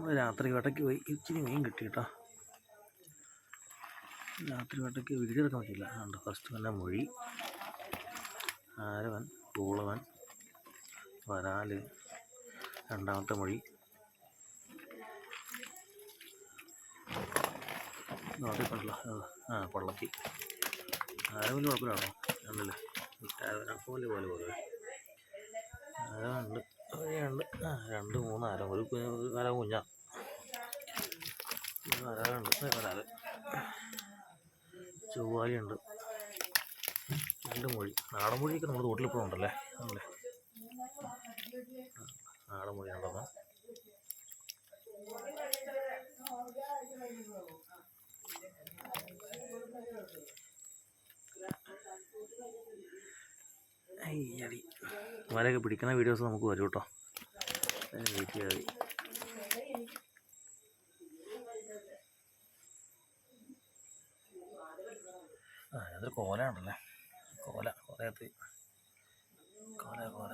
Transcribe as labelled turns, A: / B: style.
A: നമ്മൾ രാത്രി വേട്ടയ്ക്ക് പോയി ഇച്ചിരി മീൻ കിട്ടി കേട്ടോ. രാത്രി വേട്ടയ്ക്ക് വീഡിയോ എടുക്കാൻ പറ്റില്ല അതുകൊണ്ട് ഫസ്റ്റ് തന്നെ മൊഴി ആരവൻ പൂളവൻ വരാൽ രണ്ടാമത്തെ മൊഴി. നോക്കിക്കൊണ്ടല്ലോ ആ കൊള്ളത്തി. ആരവൻ കുഴപ്പമില്ലാണോ ആരവനെ പോലെ പോലെ പോലെ. ആരവൻ ഉണ്ട് രണ്ട് മൂന്ന് അര ഒരു അര കുഞ്ഞ. വരാറുണ്ട് വരാറ് ചൊവ്വാലിയുണ്ട്. രണ്ട് മൊഴി. നാടൻ മൊഴിയൊക്കെ നമ്മുടെ തോട്ടിലിപ്പോഴും ഉണ്ടല്ലേ? ആണല്ലേ? നാടൻ മൊഴി ഉണ്ടെന്ന് അയ്യടി. പിടിക്കുന്ന വീഡിയോസ് നമുക്ക് വരും കേട്ടോ. അങ്ങനെ വീട്ടിൽ ആ അതൊരു കോല ഉണ്ടല്ലേ കോല കോലത്ത് കോല കോല.